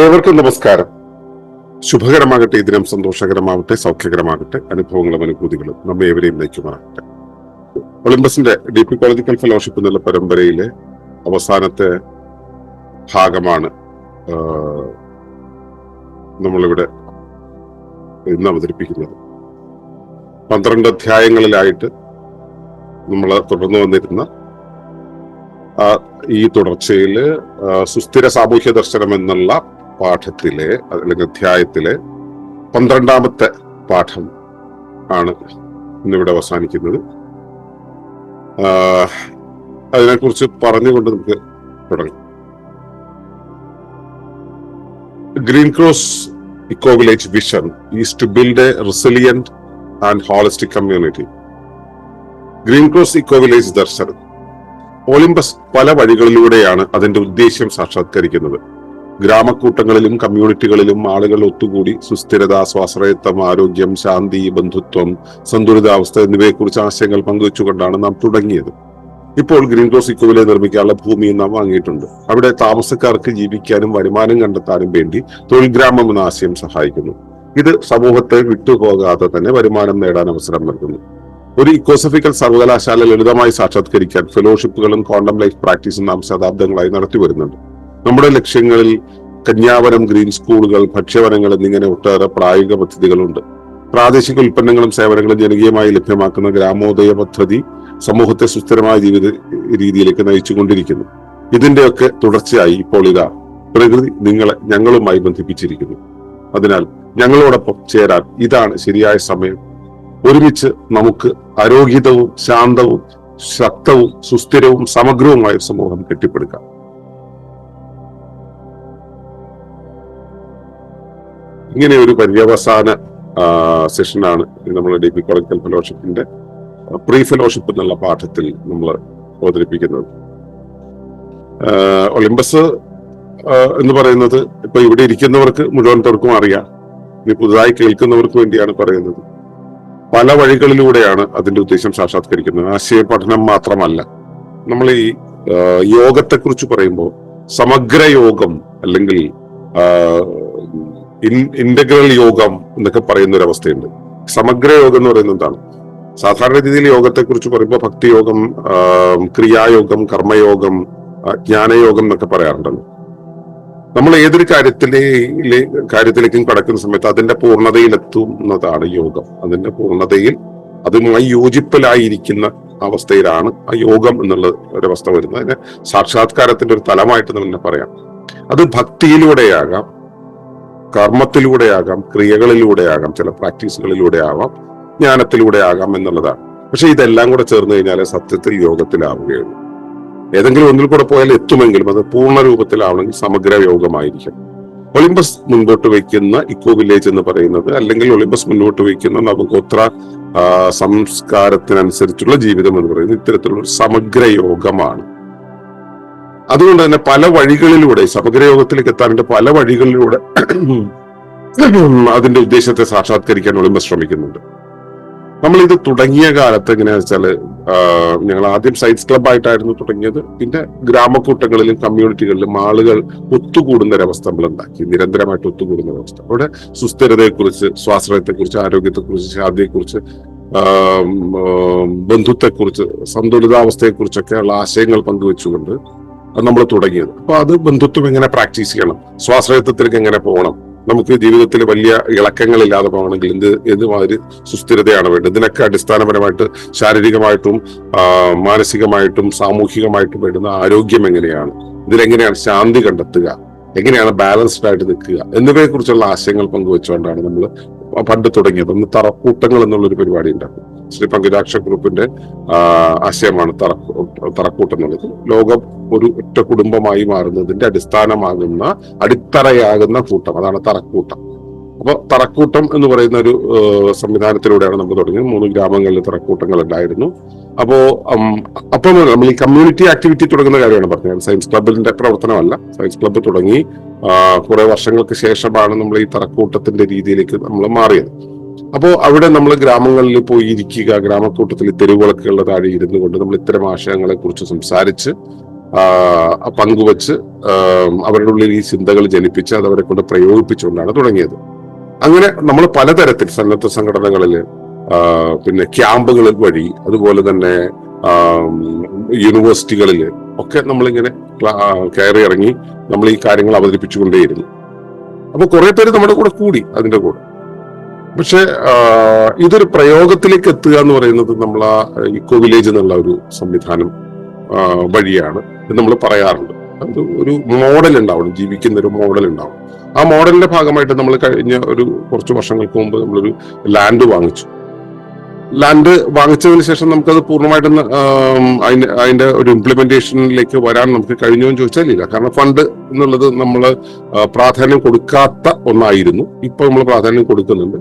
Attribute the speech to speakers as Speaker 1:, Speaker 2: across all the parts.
Speaker 1: ഏവർക്കും നമസ്കാരം. ശുഭകരമാകട്ടെ ഈ ദിനം സന്തോഷകരമാകട്ടെ സൗഖ്യകരമാകട്ടെ അനുഭവങ്ങളും അനുഭൂതികളും നമ്മെ ഏവരെയും നയിക്കുമാറാകട്ടെ. ഒളിമ്പസിന്റെ ഡി പി കോളജിക്കൽ ഫെലോഷിപ്പ് എന്നുള്ള പരമ്പരയിലെ അവസാനത്തെ ഭാഗമാണ് നമ്മളിവിടെ ഇന്ന് അവതരിപ്പിക്കുന്നത്. പന്ത്രണ്ട് അധ്യായങ്ങളിലായിട്ട് നമ്മൾ തുടർന്നു വന്നിരുന്ന ഈ തുടർച്ചയിൽ സുസ്ഥിര സാമൂഹ്യ ദർശനം എന്നുള്ള പാഠത്തിലെ അല്ലെങ്കിൽ അധ്യായത്തിലെ പന്ത്രണ്ടാമത്തെ പാഠം ആണ് ഇന്നിവിടെ അവസാനിക്കുന്നത്. അതിനെക്കുറിച്ച് പറഞ്ഞുകൊണ്ട് നമുക്ക് തുടങ്ങാം. Green cross eco village vision is to build a resilient and holistic community. Green cross eco village ദർശനം. ഒളിമ്പസ് പല വഴികളിലൂടെയാണ് അതിന്റെ ഉദ്ദേശ്യം സാക്ഷാത്കരിക്കുന്നത്. ഗ്രാമക്കൂട്ടങ്ങളിലും കമ്മ്യൂണിറ്റികളിലും ആളുകൾ ഒത്തുകൂടി സുസ്ഥിരത സ്വാശ്രയത്വം ആരോഗ്യം ശാന്തി ബന്ധുത്വം സന്തുലിതാവസ്ഥ എന്നിവയെക്കുറിച്ച് ആശയങ്ങൾ പങ്കുവച്ചുകൊണ്ടാണ് നാം തുടങ്ങിയത്. ഇപ്പോൾ ഗ്രീൻ ക്രോസ് ഇക്കോവിലെ നിർമ്മിക്കാനുള്ള ഭൂമിയും നാം വാങ്ങിയിട്ടുണ്ട്. അവിടെ താമസക്കാർക്ക് ജീവിക്കാനും വരുമാനം കണ്ടെത്താനും വേണ്ടി തൊഴിൽ ഗ്രാമം എന്ന ആശയം സഹായിക്കുന്നു. ഇത് സമൂഹത്തെ വിട്ടുപോകാതെ തന്നെ വരുമാനം നേടാൻ അവസരം നൽകുന്നു. ഒരു ഇക്കോസഫിക്കൽ സർവകലാശാല ലളിതമായി സാക്ഷാത്കരിക്കാൻ ഫെലോഷിപ്പുകളും ക്വാണ്ടം ലൈഫ് പ്രാക്ടീസും നാം ശതാബ്ദങ്ങളായി നടത്തി വരുന്നുണ്ട് നമ്മുടെ ലക്ഷ്യങ്ങളിൽ കന്യാവനം ഗ്രീൻ സ്കൂളുകൾ ഭക്ഷ്യവനങ്ങൾ എന്നിങ്ങനെ ഒട്ടേറെ പ്രായോഗിക പദ്ധതികളുണ്ട്. പ്രാദേശിക ഉൽപ്പന്നങ്ങളും സേവനങ്ങളും ജനകീയമായി ലഭ്യമാക്കുന്ന ഗ്രാമോദയ പദ്ധതി സമൂഹത്തെ സുസ്ഥിരമായ ജീവിത രീതിയിലേക്ക് നയിച്ചുകൊണ്ടിരിക്കുന്നു. ഇതിന്റെയൊക്കെ തുടർച്ചയായി ഇപ്പോൾ ഇതാ പ്രകൃതി നിങ്ങളെ ഞങ്ങളുമായി ബന്ധിപ്പിച്ചിരിക്കുന്നു. അതിനാൽ ഞങ്ങളോടൊപ്പം ചേരാൻ ഇതാണ് ശരിയായ സമയം. ഒരുമിച്ച് നമുക്ക് ആരോഗ്യതവും ശാന്തവും ശക്തവും സുസ്ഥിരവും സമഗ്രവുമായ സമൂഹം കെട്ടിപ്പടുക്കാം. ഇങ്ങനെ ഒരു പര്യവസാന സെഷനാണ് നമ്മൾ ഡി പി കൊളക്കൽ ഫെലോഷിപ്പിന്റെ പ്രീ ഫെലോഷിപ്പ് എന്നുള്ള പാഠത്തിൽ നമ്മൾ അവതരിപ്പിക്കുന്നത്. ഒളിമ്പസ് എന്ന് പറയുന്നത് ഇപ്പൊ ഇവിടെ ഇരിക്കുന്നവർക്ക് മുഴുവൻ പേർക്കും അറിയാം. ഇനി പുതുതായി കേൾക്കുന്നവർക്ക് വേണ്ടിയാണ് പറയുന്നത്. പല വഴികളിലൂടെയാണ് അതിന്റെ ഉദ്ദേശം സാക്ഷാത്കരിക്കുന്നത്. ആശയ പഠനം മാത്രമല്ല. നമ്മൾ ഈ യോഗത്തെക്കുറിച്ച് പറയുമ്പോൾ സമഗ്ര യോഗം അല്ലെങ്കിൽ ഇന്റഗ്രൽ യോഗം എന്നൊക്കെ പറയുന്ന ഒരു അവസ്ഥയുണ്ട് സമഗ്ര യോഗം എന്ന് പറയുന്നത് എന്താണ്? സാധാരണ രീതിയിൽ യോഗത്തെ കുറിച്ച് പറയുമ്പോൾ ഭക്തിയോഗം ക്രിയായോഗം കർമ്മയോഗം ജ്ഞാനയോഗം എന്നൊക്കെ പറയാറുണ്ടല്ലോ. നമ്മൾ ഏതൊരു കാര്യത്തിലെ കാര്യത്തിലേക്കും കടക്കുന്ന സമയത്ത് അതിന്റെ പൂർണതയിലെത്തുന്നതാണ് യോഗം. അതിന്റെ പൂർണതയിൽ അതുമായി യോജിപ്പിലായിരിക്കുന്ന അവസ്ഥയിലാണ് ആ യോഗം എന്നുള്ള അവസ്ഥ വരുന്നത്. അതിന് സാക്ഷാത്കാരത്തിന്റെ ഒരു തലമായിട്ട് തന്നെ പറയാം. അത് ഭക്തിയിലൂടെയാകാം. കർമ്മത്തിലൂടെയാകാം ക്രിയകളിലൂടെയാകാം ചില പ്രാക്ടീസുകളിലൂടെ ആവാം ജ്ഞാനത്തിലൂടെ ആകാം എന്നുള്ളതാണ്. പക്ഷെ ഇതെല്ലാം കൂടെ ചേർന്ന് കഴിഞ്ഞാൽ സത്യത്തിൽ യോഗത്തിലാവുകയുള്ളൂ. ഏതെങ്കിലും ഒന്നിൽ കൂടെ പോയാൽ എത്തുമെങ്കിലും അത് പൂർണ രൂപത്തിലാവണമെങ്കിൽ സമഗ്ര യോഗമായിരിക്കും ഒളിമ്പസ് മുൻപോട്ട് വയ്ക്കുന്ന ഇക്കോ വില്ലേജ് എന്ന് പറയുന്നത് അല്ലെങ്കിൽ ഒളിമ്പസ് മുന്നോട്ട് വയ്ക്കുന്ന നവഗോത്ര സംസ്കാരത്തിനനുസരിച്ചുള്ള ജീവിതം എന്ന് പറയുന്നത് ഇത്തരത്തിലുള്ള സമഗ്ര യോഗമാണ്. അതുകൊണ്ട് തന്നെ പല വഴികളിലൂടെ സമഗ്രയോഗത്തിലേക്ക് യോഗത്തിലേക്ക് എത്താനുള്ള പല വഴികളിലൂടെ അതിന്റെ ഉദ്ദേശത്തെ സാക്ഷാത്കരിക്കാൻ ഒളിമ്പസ് ശ്രമിക്കുന്നുണ്ട്. നമ്മൾ ഇത് തുടങ്ങിയ കാലത്ത് എങ്ങനെയാണെന്ന് വെച്ചാൽ ഞങ്ങൾ ആദ്യം സയൻസ് ക്ലബ് ആയിട്ടായിരുന്നു തുടങ്ങിയത്. പിന്നെ ഗ്രാമക്കൂട്ടങ്ങളിലും കമ്മ്യൂണിറ്റികളിലും ആളുകൾ ഒത്തുകൂടുന്ന ഒരവസ്ഥ നമ്മൾ ഉണ്ടാക്കി നിരന്തരമായിട്ട് ഒത്തുകൂടുന്ന ഒരവസ്ഥ അവിടെ സുസ്ഥിരതയെക്കുറിച്ച് സ്വാശ്രയത്തെക്കുറിച്ച് ആരോഗ്യത്തെക്കുറിച്ച് ശാന്തിയെക്കുറിച്ച് ബന്ധുത്വത്തെക്കുറിച്ച് സന്തുലിതാവസ്ഥയെക്കുറിച്ചൊക്കെയുള്ള ആശയങ്ങൾ പങ്കുവെച്ചുകൊണ്ട് നമ്മൾ തുടങ്ങിയത്. അപ്പൊ അത് ബന്ധുത്വം എങ്ങനെ പ്രാക്ടീസ് ചെയ്യണം? സ്വാശ്രയത്വത്തിലേക്ക് എങ്ങനെ പോകണം? നമുക്ക് ജീവിതത്തിൽ വലിയ ഇളക്കങ്ങളില്ലാതെ പോകണമെങ്കിൽ എന്ത് എന്തുമാതിരി സുസ്ഥിരതയാണ് വേണ്ടത്? ഇതിനൊക്കെ അടിസ്ഥാനപരമായിട്ട് ശാരീരികമായിട്ടും മാനസികമായിട്ടും സാമൂഹികമായിട്ടും വേണ്ടുന്ന ആരോഗ്യം എങ്ങനെയാണ്? ഇതിലെങ്ങനെയാണ് ശാന്തി കണ്ടെത്തുക? എങ്ങനെയാണ് ബാലൻസ്ഡ് ആയിട്ട് നിൽക്കുക? എന്നിവയെ കുറിച്ചുള്ള ആശയങ്ങൾ പങ്കുവെച്ചുകൊണ്ടാണ് നമ്മൾ പണ്ട് തുടങ്ങിയത്. ഒന്ന് തറക്കൂട്ടങ്ങൾ എന്നുള്ളൊരു പരിപാടി ഉണ്ടാക്കും ശ്രീ പങ്കുരാക്ഷ ഗ്രൂപ്പിന്റെ ആശയമാണ് തറക്കൂ തറക്കൂട്ടം എന്നുള്ളത്. ലോകം ഒരു ഒറ്റ കുടുംബമായി മാറുന്നതിന്റെ അടിസ്ഥാനമാകുന്ന അടിത്തറയാകുന്ന കൂട്ടം. അതാണ് തറക്കൂട്ടം. അപ്പൊ തറക്കൂട്ടം എന്ന് പറയുന്ന ഒരു സംവിധാനത്തിലൂടെയാണ് നമ്മൾ തുടങ്ങിയത്. മൂന്ന് ഗ്രാമങ്ങളിൽ തറക്കൂട്ടങ്ങൾ ഉണ്ടായിരുന്നു. അപ്പോ അപ്പോൾ അപ്പം നമ്മൾ ഈ കമ്മ്യൂണിറ്റി ആക്ടിവിറ്റി തുടങ്ങുന്ന കാര്യമാണ് പറഞ്ഞത്. സയൻസ് ക്ലബിന്റെ പ്രവർത്തനമല്ല. സയൻസ് ക്ലബ്ബ് തുടങ്ങി കുറെ വർഷങ്ങൾക്ക് ശേഷമാണ് നമ്മൾ ഈ തറക്കൂട്ടത്തിന്റെ രീതിയിലേക്ക് നമ്മൾ മാറിയത്. അപ്പോൾ അവിടെ നമ്മൾ ഗ്രാമങ്ങളിൽ പോയി ഇരിക്കുക ഗ്രാമക്കൂട്ടത്തിൽ തെരുവുകളൊക്കെയുള്ള താഴെ ഇരുന്നു കൊണ്ട് നമ്മൾ ഇത്തരം ആശയങ്ങളെ കുറിച്ച് സംസാരിച്ച് പങ്കുവച്ച് അവരുടെ ഉള്ളിൽ ഈ ചിന്തകൾ ജനിപ്പിച്ച് അത് അവരെ കൊണ്ട് പ്രയോഗിപ്പിച്ചുകൊണ്ടാണ് തുടങ്ങിയത്. അങ്ങനെ നമ്മൾ പലതരത്തിൽ സന്നദ്ധ സംഘടനകളിൽ പിന്നെ ക്യാമ്പുകൾ വഴി അതുപോലെ തന്നെ യൂണിവേഴ്സിറ്റികളിൽ ഒക്കെ നമ്മളിങ്ങനെ കയറി ഇറങ്ങി നമ്മൾ ഈ കാര്യങ്ങൾ അവതരിപ്പിച്ചുകൊണ്ടേയിരുന്നു. അപ്പൊ കുറെ പേര് നമ്മുടെ കൂടെ കൂടി അതിന്റെ കൂടെ. പക്ഷെ ഇതൊരു പ്രയോഗത്തിലേക്ക് എത്തുക എന്ന് പറയുന്നത് നമ്മൾ ആ ഇക്കോ വില്ലേജ് എന്നുള്ള ഒരു സംവിധാനം വഴിയാണ് നമ്മൾ പറയാറുണ്ട്. അത് ഒരു മോഡൽ ഉണ്ടാവണം ജീവിക്കുന്ന ഒരു മോഡൽ ഉണ്ടാവണം. ആ മോഡലിന്റെ ഭാഗമായിട്ട് നമ്മൾ കഴിഞ്ഞ ഒരു കുറച്ച് വർഷങ്ങൾക്ക് മുമ്പ് നമ്മളൊരു ലാൻഡ് വാങ്ങിച്ചു. ലാൻഡ് വാങ്ങിച്ചതിന് ശേഷം നമുക്കത് പൂർണമായിട്ടും അതിന്റെ അതിന്റെ ഒരു ഇംപ്ലിമെന്റേഷനിലേക്ക് വരാൻ നമുക്ക് കഴിഞ്ഞോ എന്ന് ചോദിച്ചാൽ ഇല്ല. കാരണം ഫണ്ട് എന്നുള്ളത് നമ്മൾ പ്രാധാന്യം കൊടുക്കാത്ത ഒന്നായിരുന്നു. ഇപ്പൊ നമ്മൾ പ്രാധാന്യം കൊടുക്കുന്നുണ്ട്.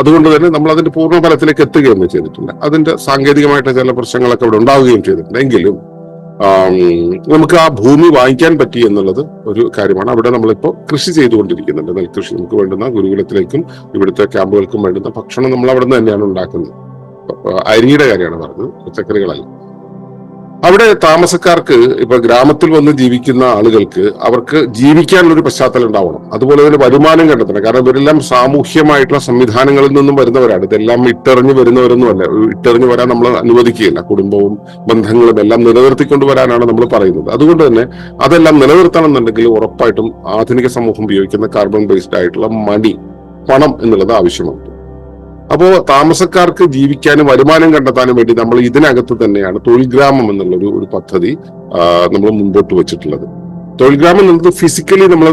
Speaker 1: അതുകൊണ്ട് തന്നെ നമ്മൾ അതിന്റെ പൂർണ ഫലത്തിലേക്ക് എത്തുകയൊന്നും ചെയ്തിട്ടില്ല. അതിന്റെ സാങ്കേതികമായിട്ട് ചില പ്രശ്നങ്ങളൊക്കെ ഇവിടെ ഉണ്ടാവുകയും ചെയ്തിട്ടുണ്ട്. എങ്കിലും നമുക്ക് ആ ഭൂമി വാങ്ങിക്കാൻ പറ്റി എന്നുള്ളത് ഒരു കാര്യമാണ്. അവിടെ നമ്മളിപ്പോ കൃഷി ചെയ്തുകൊണ്ടിരിക്കുന്നുണ്ട്. നെൽകൃഷി നമുക്ക് വേണ്ടുന്ന ഗുരുകുലത്തിലേക്കും ഇവിടുത്തെ ക്യാമ്പുകൾക്കും വേണ്ടുന്ന ഭക്ഷണം നമ്മൾ അവിടെ നിന്ന് തന്നെയാണ് ഉണ്ടാക്കുന്നത് അരിയുടെ കാര്യമാണ് പറഞ്ഞത്. പച്ചക്കറികളല്ല അവിടെ താമസക്കാർക്ക് ഇപ്പൊ ഗ്രാമത്തിൽ വന്ന് ജീവിക്കുന്ന ആളുകൾക്ക് അവർക്ക് ജീവിക്കാനുള്ള ഒരു പശ്ചാത്തലം ഉണ്ടാവണം. അതുപോലെ തന്നെ വരുമാനം കണ്ടെത്തണം. കാരണം ഇവരെല്ലാം സാമൂഹ്യമായിട്ടുള്ള സംവിധാനങ്ങളിൽ നിന്നും വരുന്നവരാണ്. ഇതെല്ലാം ഇട്ടെറിഞ്ഞ് വരുന്നവരൊന്നുമല്ല. ഇട്ടെറിഞ്ഞ് വരാൻ നമ്മൾ അനുവദിക്കുകയില്ല. കുടുംബവും ബന്ധങ്ങളും എല്ലാം നിലനിർത്തിക്കൊണ്ട് വരാനാണ് നമ്മൾ പറയുന്നത്. അതുകൊണ്ട് തന്നെ അതെല്ലാം നിലനിർത്തണം എന്നുണ്ടെങ്കിൽ ഉറപ്പായിട്ടും ആധുനിക സമൂഹം ഉപയോഗിക്കുന്ന കാർബൺ ബേസ്ഡ് ആയിട്ടുള്ള മണി പണം എന്നുള്ളത് ആവശ്യമാണ്. അപ്പോ താമസക്കാർക്ക് ജീവിക്കാനും വരുമാനം കണ്ടെത്താനും വേണ്ടി നമ്മൾ ഇതിനകത്ത് തന്നെയാണ് തൊഴിൽ ഗ്രാമം എന്നുള്ള ഒരു പദ്ധതി നമ്മൾ മുമ്പോട്ട് വെച്ചിട്ടുള്ളത്. തൊഴിൽ ഗ്രാമം എന്നുള്ളത് ഫിസിക്കലി നമ്മൾ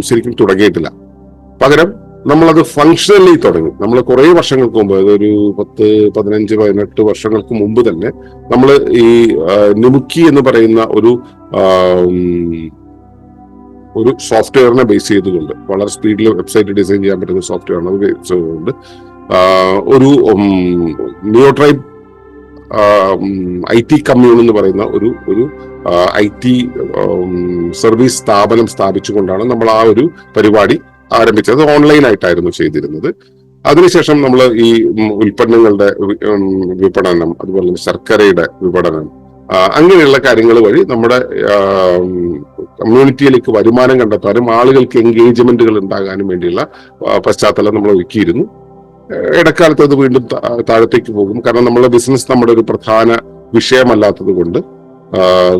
Speaker 1: ശരിക്കും തുടങ്ങിയിട്ടില്ല. പകരം നമ്മളത് ഫങ്ഷണലി തുടങ്ങി. നമ്മൾ കുറെ വർഷങ്ങൾക്ക് മുമ്പ് ഒരു പത്ത് പതിനഞ്ച് പതിനെട്ട് വർഷങ്ങൾക്ക് മുമ്പ് തന്നെ നമ്മൾ ഈ നിമുക്കി എന്ന് പറയുന്ന ഒരു ഒരു സോഫ്റ്റ്വെയറിനെ ബേസ് ചെയ്തുകൊണ്ട് വളരെ സ്പീഡിൽ വെബ്സൈറ്റ് ഡിസൈൻ ചെയ്യാൻ പറ്റുന്ന സോഫ്റ്റ്വെയറിനെ ബേസ് ചെയ്തുകൊണ്ട് ഒരു നിയോട്രൈബ് ഐ ടി കമ്മ്യൂൺ എന്ന് പറയുന്ന ഒരു ഒരു ഐ ടി സർവീസ് സ്ഥാപനം സ്ഥാപിച്ചുകൊണ്ടാണ് നമ്മൾ ആ ഒരു പരിപാടി ആരംഭിച്ചത്. ഓൺലൈൻ ആയിട്ടായിരുന്നു ചെയ്തിരുന്നത്. അതിനുശേഷം നമ്മൾ ഈ ഉൽപ്പന്നങ്ങളുടെ വിപണനം അതുപോലെ തന്നെ ശർക്കരയുടെ വിപണനം അങ്ങനെയുള്ള കാര്യങ്ങൾ വഴി നമ്മുടെ കമ്മ്യൂണിറ്റിയിലേക്ക് വരുമാനം കണ്ടെത്താനും ആളുകൾക്ക് എൻഗേജ്മെന്റുകൾ ഉണ്ടാകാനും വേണ്ടിയുള്ള പശ്ചാത്തലം നമ്മൾ ഒരുക്കിയിരുന്നു. ഇടക്കാലത്ത് അത് വീണ്ടും താഴത്തേക്ക് പോകും. കാരണം നമ്മുടെ ബിസിനസ് നമ്മുടെ ഒരു പ്രധാന വിഷയമല്ലാത്തത് കൊണ്ട്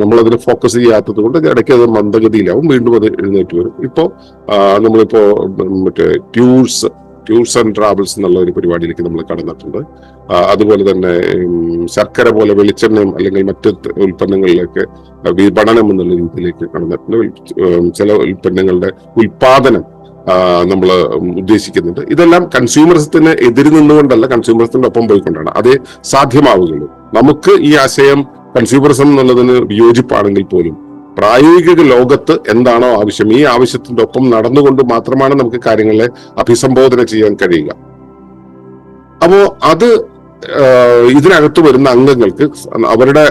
Speaker 1: നമ്മൾ അതിന് ഫോക്കസ് ചെയ്യാത്തത് കൊണ്ട് ഇടയ്ക്ക് അത് മന്ദഗതിയിലാവും വീണ്ടും അത് എഴുന്നേറ്റ് വരും. ഇപ്പോ നമ്മളിപ്പോൾ മറ്റേ ടൂർസ് ടൂർസ് ആൻഡ് ട്രാവൽസ് എന്നുള്ള ഒരു പരിപാടിയിലേക്ക് നമ്മൾ കടന്നിട്ടുണ്ട്. അതുപോലെ തന്നെ ശർക്കര പോലെ വെളിച്ചെണ്ണയും അല്ലെങ്കിൽ മറ്റ് ഉൽപ്പന്നങ്ങളിലേക്ക് വിപണനം എന്നുള്ള രീതിയിലേക്ക് കടന്നിട്ടുണ്ട്. ചില ഉൽപ്പന്നങ്ങളുടെ ഉൽപാദനം നമ്മൾ ഉദ്ദേശിക്കുന്നുണ്ട്. ഇതെല്ലാം കൺസ്യൂമറിസത്തിന് എതിരി നിന്നുകൊണ്ടല്ല കൺസ്യൂമറിസത്തിന്റെ ഒപ്പം പോയിക്കൊണ്ടാണ്. അതേ സാധ്യമാവുകയുള്ളൂ. നമുക്ക് ഈ ആശയം കൺസ്യൂമറിസം എന്നുള്ളതിന് വിയോജിപ്പാണെങ്കിൽ പോലും പ്രായോഗിക ലോകത്ത് എന്താണോ ആവശ്യം ഈ ആവശ്യത്തിന്റെ ഒപ്പം നടന്നുകൊണ്ട് മാത്രമാണ് നമുക്ക് കാര്യങ്ങളെ അഭിസംബോധന ചെയ്യാൻ കഴിയുക. അപ്പോ അത് ഇതിനകത്ത് വരുന്ന അംഗങ്ങൾക്ക് അവരുടെ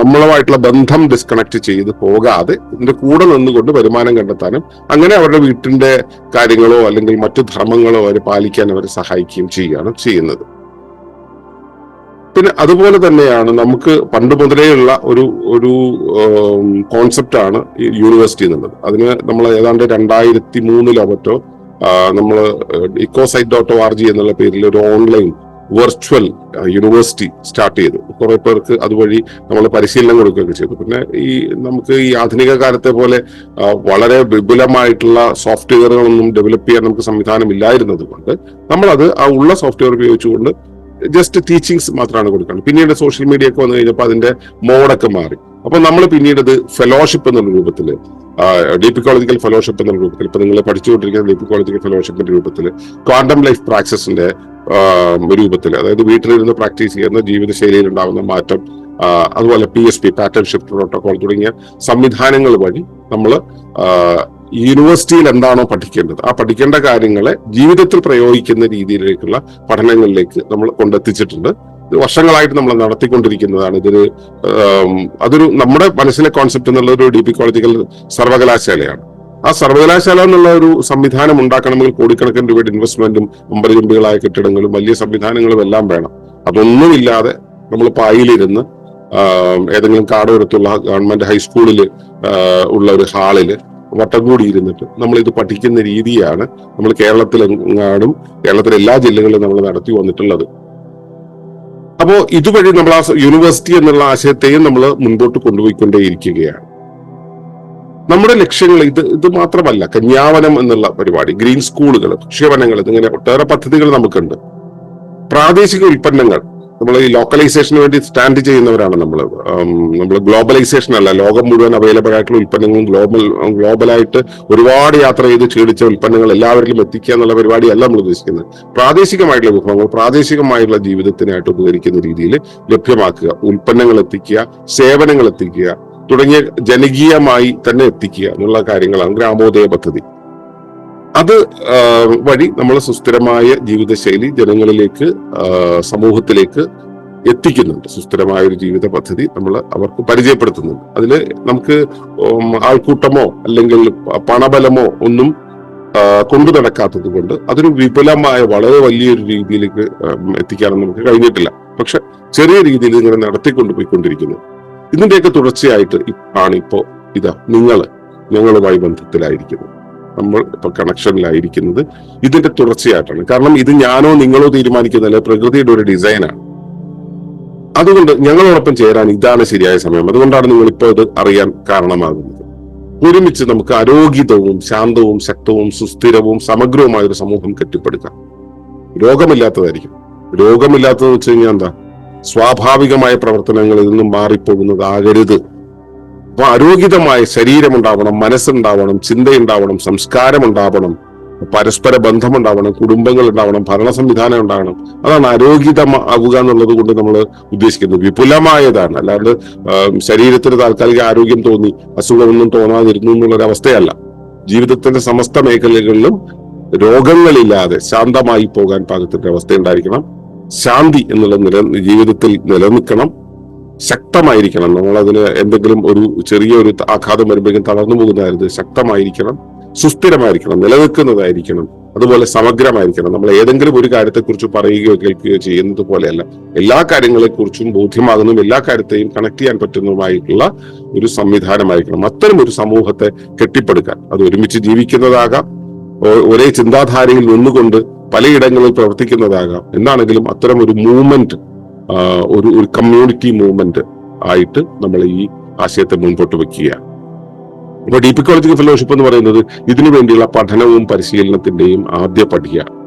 Speaker 1: നമ്മളുമായിട്ടുള്ള ബന്ധം ഡിസ്കണക്ട് ചെയ്ത് പോകാതെ ഇതിന്റെ കൂടെ നിന്നുകൊണ്ട് വരുമാനം കണ്ടെത്താനും അങ്ങനെ അവരുടെ വീട്ടിന്റെ കാര്യങ്ങളോ അല്ലെങ്കിൽ മറ്റു ധർമ്മങ്ങളോ അവരെ പാലിക്കാൻ അവരെ സഹായിക്കുകയും ചെയ്യുകയാണ് ചെയ്യുന്നത്. പിന്നെ അതുപോലെ തന്നെയാണ് നമുക്ക് പണ്ട് മുതലേയുള്ള ഒരു ഒരു കോൺസെപ്റ്റ് ആണ് യൂണിവേഴ്സിറ്റി എന്നുള്ളത്. അതിന് നമ്മൾ ഏതാണ്ട് രണ്ടായിരത്തി മൂന്നിലോ മറ്റോ നമ്മൾ ecosite dot O R G എന്നുള്ള പേരിൽ ഒരു ഓൺലൈൻ വെർച്വൽ യൂണിവേഴ്സിറ്റി സ്റ്റാർട്ട് ചെയ്തു. കുറെ പേർക്ക് അതുവഴി നമ്മൾ പരിശീലനം കൊടുക്കുകയൊക്കെ ചെയ്തു. പിന്നെ ഈ നമുക്ക് ഈ ആധുനിക കാലത്തെ പോലെ വളരെ വിപുലമായിട്ടുള്ള സോഫ്റ്റ്വെയറുകളൊന്നും ഡെവലപ്പ് ചെയ്യാൻ നമുക്ക് സംവിധാനം ഇല്ലായിരുന്നത് കൊണ്ട് നമ്മളത് ആ ഉള്ള സോഫ്റ്റ്വെയർ ഉപയോഗിച്ചുകൊണ്ട് ജസ്റ്റ് ടീച്ചിങ്സ് മാത്രമാണ് കൊടുക്കുന്നത് പിന്നീട് സോഷ്യൽ മീഡിയ ഒക്കെ വന്നു കഴിഞ്ഞപ്പോൾ അതിന്റെ മോഡൊക്കെ മാറി. അപ്പൊ നമ്മൾ പിന്നീട് ഇത് ഫെലോഷിപ്പ് എന്നുള്ള രൂപത്തിൽ ഡീപിക്കോളജിക്കൽ ഫെലോഷിപ്പ് എന്നുള്ള രൂപത്തിൽ ഇപ്പൊ നിങ്ങൾ പഠിച്ചുകൊണ്ടിരിക്കുന്ന ഡീപിക്കോളജിക്കൽ ഫെലോഷിപ്പിന്റെ രൂപത്തിൽ ക്വാണ്ടം ലൈഫ് പ്രാക്സസിന്റെ രൂപത്തിൽ അതായത് വീട്ടിലിരുന്ന് പ്രാക്ടീസ് ചെയ്യുന്ന ജീവിതശൈലിയിൽ ഉണ്ടാകുന്ന മാറ്റം അതുപോലെ P S P pattern shift protocol തുടങ്ങിയ സംവിധാനങ്ങൾ വഴി നമ്മൾ യൂണിവേഴ്സിറ്റിയിൽ എന്താണോ പഠിക്കേണ്ടത്. ആ പഠിക്കേണ്ട കാര്യങ്ങളെ ജീവിതത്തിൽ പ്രയോഗിക്കുന്ന രീതിയിലേക്കുള്ള പഠനങ്ങളിലേക്ക് നമ്മൾ കൊണ്ടെത്തിച്ചിട്ടുണ്ട്. വർഷങ്ങളായിട്ട് നമ്മൾ നടത്തിക്കൊണ്ടിരിക്കുന്നതാണ്. ഇതൊരു അതൊരു നമ്മുടെ മനസ്സിലെ കോൺസെപ്റ്റ് എന്നുള്ള ഒരു ഡി പി കോളേജുകൾ സർവകലാശാലയാണ്. ആ സർവകലാശാല എന്നുള്ള ഒരു സംവിധാനം ഉണ്ടാക്കണമെങ്കിൽ കോടിക്കണക്കിന് രൂപയുടെ ഇൻവെസ്റ്റ്മെന്റും അമ്പരചുംബികളായ കെട്ടിടങ്ങളും വലിയ സംവിധാനങ്ങളും എല്ലാം വേണം. അതൊന്നുമില്ലാതെ നമ്മൾ പായിലിരുന്ന് ഏതെങ്കിലും കാടോരത്തുള്ള ഗവൺമെന്റ് ഹൈസ്കൂളിൽ ഉള്ള ഒരു ഹാളിൽ വട്ടം കൂടി ഇരുന്നിട്ട് നമ്മൾ ഇത് പഠിക്കുന്ന രീതിയാണ് നമ്മൾ കേരളത്തിലെങ്ങാടും കേരളത്തിലെ എല്ലാ ജില്ലകളിലും നമ്മൾ നടത്തി വന്നിട്ടുള്ളത്. അപ്പോൾ ഇതുവഴി നമ്മൾ ആ യൂണിവേഴ്സിറ്റി എന്നുള്ള ആശയത്തെയും നമ്മൾ മുൻപോട്ട് കൊണ്ടുപോയിക്കൊണ്ടേയിരിക്കുകയാണ്. നമ്മുടെ ലക്ഷ്യങ്ങൾ ഇത് ഇത് മാത്രമല്ല കന്യാവനം എന്നുള്ള പരിപാടി ഗ്രീൻ സ്കൂളുകൾ ഭക്ഷ്യവനങ്ങൾ ഇതിങ്ങനെ ഒട്ടേറെ പദ്ധതികൾ നമുക്കുണ്ട്. പ്രാദേശിക ഉൽപ്പന്നങ്ങൾ നമ്മൾ ഈ ലോക്കലൈസേഷന് വേണ്ടി സ്റ്റാൻഡ് ചെയ്യുന്നവരാണ് നമ്മൾ നമ്മൾ ഗ്ലോബലൈസേഷൻ അല്ല ലോകം മുഴുവൻ അവൈലബിൾ ആയിട്ടുള്ള ഉൽപ്പന്നങ്ങളും ഗ്ലോബൽ ഗ്ലോബലായിട്ട് ഒരുപാട് യാത്ര ചെയ്ത് ക്ഷീണിച്ച ഉൽപ്പന്നങ്ങൾ എല്ലാവരിലും എത്തിക്കുക എന്നുള്ള പരിപാടിയല്ല നമ്മൾ ഉദ്ദേശിക്കുന്നത്. പ്രാദേശികമായിട്ടുള്ള വിഭവങ്ങൾ പ്രാദേശികമായിട്ടുള്ള ജീവിതത്തിനായിട്ട് ഉപകരിക്കുന്ന രീതിയിൽ ലഭ്യമാക്കുക. ഉൽപ്പന്നങ്ങൾ എത്തിക്കുക സേവനങ്ങൾ എത്തിക്കുക തുടങ്ങിയ ജനകീയമായി തന്നെ എത്തിക്കുക എന്നുള്ള കാര്യങ്ങളാണ് ഗ്രാമോദയ പദ്ധതി. അത് വഴി നമ്മൾ സുസ്ഥിരമായ ജീവിതശൈലി ജനങ്ങളിലേക്ക് സമൂഹത്തിലേക്ക് എത്തിക്കുന്നുണ്ട്. സുസ്ഥിരമായ ഒരു ജീവിത പദ്ധതി നമ്മൾ അവർക്ക് പരിചയപ്പെടുത്തുന്നുണ്ട്. അതിൽ നമുക്ക് ആൾക്കൂട്ടമോ അല്ലെങ്കിൽ പണബലമോ ഒന്നും കൊണ്ടു നടക്കാത്തത് കൊണ്ട് അതൊരു വിപുലമായ വളരെ വലിയൊരു രീതിയിലേക്ക് എത്തിക്കാനൊന്നും നമുക്ക് കഴിഞ്ഞിട്ടില്ല. പക്ഷെ ചെറിയ രീതിയിൽ ഇങ്ങനെ നടത്തിക്കൊണ്ടുപോയിക്കൊണ്ടിരിക്കുന്നു ഇതിന്റെയൊക്കെ തുടർച്ചയായിട്ട് ആണ് ഇപ്പോ ഇതാ നിങ്ങൾ ഞങ്ങളുമായി ബന്ധത്തിലായിരിക്കുന്നത് നമ്മൾ ഇപ്പൊ കണക്ഷനിലായിരിക്കുന്നത് ഇതിന്റെ തുടർച്ചയായിട്ടാണ്. കാരണം ഇത് ഞാനോ നിങ്ങളോ തീരുമാനിക്കുന്നതല്ല പ്രകൃതിയുടെ ഒരു ഡിസൈനാണ് അതുകൊണ്ട് ഞങ്ങളോടൊപ്പം ചേരാൻ ഇതാണ് ശരിയായ സമയം. അതുകൊണ്ടാണ് നിങ്ങൾ ഇപ്പോൾ ഇത് അറിയാൻ കാരണമാകുന്നത്. ഒരുമിച്ച് നമുക്ക് ആരോഗ്യതവും ശാന്തവും ശക്തവും സുസ്ഥിരവും സമഗ്രവുമായ ഒരു സമൂഹം കെട്ടിപ്പടുക്കാം. രോഗമില്ലാത്തതായിരിക്കും. രോഗമില്ലാത്തതെന്ന് വെച്ച് കഴിഞ്ഞാൽ എന്താ? സ്വാഭാവികമായ പ്രവർത്തനങ്ങളിൽ നിന്നും മാറിപ്പോകുന്നതാകരുത് അപ്പൊ ആരോഗ്യതമായ ശരീരമുണ്ടാവണം മനസ്സുണ്ടാവണം ചിന്തയുണ്ടാവണം സംസ്കാരമുണ്ടാവണം പരസ്പര ബന്ധമുണ്ടാവണം കുടുംബങ്ങൾ ഉണ്ടാവണം ഭരണ സംവിധാനം ഉണ്ടാവണം. അതാണ് ആരോഗ്യതമാവുക എന്നുള്ളത് കൊണ്ട് നമ്മൾ ഉദ്ദേശിക്കുന്നത്. വിപുലമായതാണ്. അല്ലാണ്ട് ശരീരത്തിന് താൽക്കാലിക ആരോഗ്യം തോന്നി അസുഖമൊന്നും തോന്നാതിരുന്നു എന്നുള്ളൊരു അവസ്ഥയല്ല ജീവിതത്തിന്റെ സമസ്ത മേഖലകളിലും രോഗങ്ങളില്ലാതെ ശാന്തമായി പോകാൻ പാകത്തിന്റെ അവസ്ഥ ഉണ്ടായിരിക്കണം. ശാന്തി എന്നുള്ള നില ജീവിതത്തിൽ നിലനിൽക്കണം. ശക്തമായിരിക്കണം. നമ്മൾ അതിന് എന്തെങ്കിലും ഒരു ചെറിയ ഒരു ആഘാതം വരുമ്പോഴേക്കും തളർന്നു പോകുന്നതായിരുന്നു ശക്തമായിരിക്കണം സുസ്ഥിരമായിരിക്കണം നിലനിൽക്കുന്നതായിരിക്കണം അതുപോലെ സമഗ്രമായിരിക്കണം. നമ്മൾ ഏതെങ്കിലും ഒരു കാര്യത്തെക്കുറിച്ച് പറയുകയോ കേൾക്കുകയോ ചെയ്യുന്നത് പോലെയല്ല. എല്ലാ കാര്യങ്ങളെക്കുറിച്ചും ബോധ്യമാകുന്നതും എല്ലാ കാര്യത്തെയും കണക്ട് ചെയ്യാൻ പറ്റുന്നതുമായിട്ടുള്ള ഒരു സംവിധാനമായിരിക്കണം. അത്തരം ഒരു സമൂഹത്തെ കെട്ടിപ്പടുക്കാൻ. അത് ഒരുമിച്ച് ജീവിക്കുന്നതാകാം. ഒരേ ചിന്താധാരയിൽ നിന്നുകൊണ്ട് പലയിടങ്ങളിൽ പ്രവർത്തിക്കുന്നതാകാം. എന്താണെങ്കിലും അത്തരം ഒരു മൂവ്മെന്റ് ഒരു ഒരു കമ്മ്യൂണിറ്റി മൂവ്മെന്റ് ആയിട്ട് നമ്മൾ ഈ ആശയത്തെ മുൻപോട്ട് വെക്കുകയാണ് അപ്പൊ ഡി പി കോളേജ് ഫെലോഷിപ്പ് എന്ന് പറയുന്നത് ഇതിനു വേണ്ടിയുള്ള പഠനവും പരിശീലനത്തിന്റെയും ആദ്യ പടിയാണ്.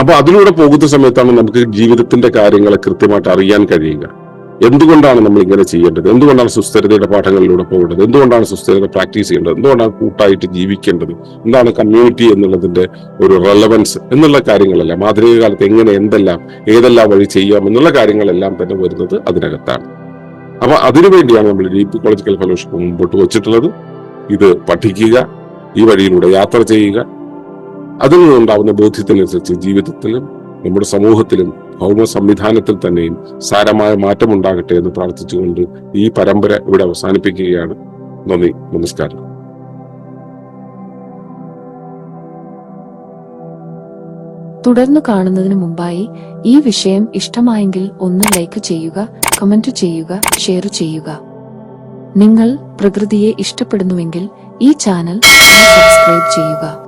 Speaker 1: അപ്പൊ അതിലൂടെ പോകുന്ന സമയത്താണ് നമുക്ക് ജീവിതത്തിന്റെ കാര്യങ്ങളെ കൃത്യമായിട്ട് അറിയാൻ കഴിയുക. എന്തുകൊണ്ടാണ് നമ്മൾ ഇങ്ങനെ ചെയ്യേണ്ടത്? എന്തുകൊണ്ടാണ് സുസ്ഥിരതയുടെ പാഠങ്ങളിലൂടെ പോകേണ്ടത്? എന്തുകൊണ്ടാണ് സുസ്ഥിരത പ്രാക്ടീസ് ചെയ്യേണ്ടത്? എന്തുകൊണ്ടാണ് കൂട്ടായിട്ട് ജീവിക്കേണ്ടത്? എന്താണ് കമ്മ്യൂണിറ്റി എന്നുള്ളതിന്റെ ഒരു റെലവൻസ് എന്നുള്ള കാര്യങ്ങളെല്ലാം ആധുനിക കാലത്ത് എങ്ങനെ എന്തെല്ലാം ഏതെല്ലാം വഴി ചെയ്യാം എന്നുള്ള കാര്യങ്ങളെല്ലാം തന്നെ വരുന്നത് അതിനകത്താണ്. അപ്പൊ അതിനുവേണ്ടിയാണ് നമ്മൾ ഡീപ് ഇക്കോളജിക്കൽ ഫെലോഷിപ്പ് മുമ്പോട്ട് വെച്ചിട്ടുള്ളത്. ഇത് പഠിക്കുക ഈ വഴിയിലൂടെ യാത്ര ചെയ്യുക. അതിൽ നിന്നുണ്ടാവുന്ന ബോധ്യത്തിനനുസരിച്ച് ജീവിതത്തിലും നമ്മുടെ സമൂഹത്തിലും ഭൗമ സംവിധാനത്തിൽ തന്നെയും സാരമായ മാറ്റം ഉണ്ടാകട്ടെ എന്ന് പ്രാർത്ഥിച്ചുകൊണ്ട് ഈ പരമ്പര ഇവിടെ അവസാനിപ്പിക്കുകയാണ്. നന്ദി നമസ്കാരം.
Speaker 2: തുടർന്ന് കാണുന്നതിന് മുമ്പായി ഈ വിഷയം ഇഷ്ടമായെങ്കിൽ ഒന്ന് ലൈക്ക് ചെയ്യുക കമന്റ് ചെയ്യുക ഷെയർ ചെയ്യുക. നിങ്ങൾ പ്രകൃതിയെ ഇഷ്ടപ്പെടുന്നുവെങ്കിൽ ഈ ചാനൽ സബ്സ്ക്രൈബ് ചെയ്യുക.